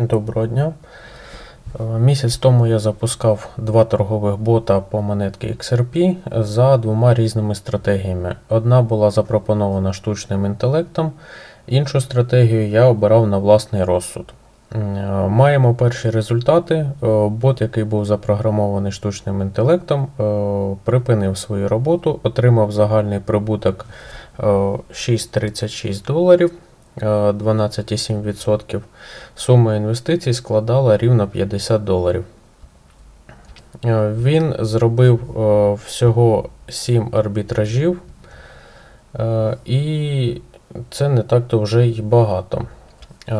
Доброго дня. Е, Місяць тому я запускав два торгових бота по монетки XRP за двома різними стратегіями. Одна була запропонована штучним інтелектом, іншу стратегію я обирав на власний розсуд. Е, Маємо перші результати. Е, Бот, який був запрограмований штучним інтелектом, припинив свою роботу, отримав загальний прибуток е, 6,36 доларів, 12,7%. Сума інвестицій складала рівно 50 доларів. Е, Він зробив е, всього 7 арбітражів, е, і це не так-то вже й багато. Е,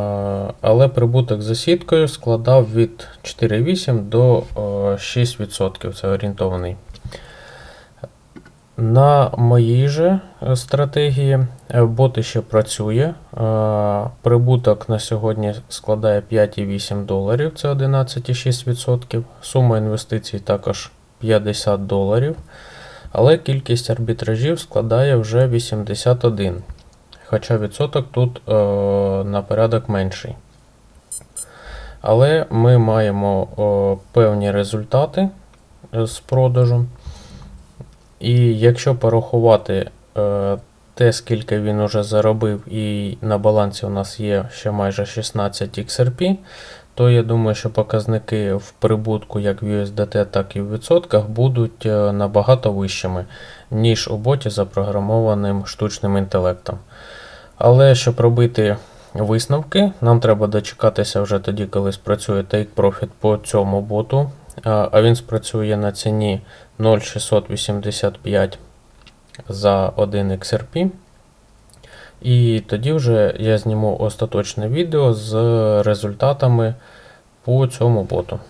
Але прибуток за сіткою складав від 4,8 до е, 6%. Це орієнтований. На моїй же е, стратегії е, бот ще працює. Е, Прибуток на сьогодні складає 5,8 доларів, це 11,6%. Сума інвестицій також 50 доларів. Але кількість арбітражів складає вже 81. Хоча відсоток тут е, на порядок менший. Але ми маємо певні результати з продажу. І якщо порахувати е, те, скільки він уже заробив, і на балансі у нас є ще майже 16 XRP, то я думаю, що показники в прибутку як в USDT, так і в відсотках будуть е, набагато вищими, ніж у боті запрограмованим штучним інтелектом. Але щоб робити висновки, нам треба дочекатися вже тоді, коли спрацює Take Profit по цьому боту, а він спрацює на ціні 0,685 за 1 XRP. І тоді вже я зніму остаточне відео з результатами по цьому боту.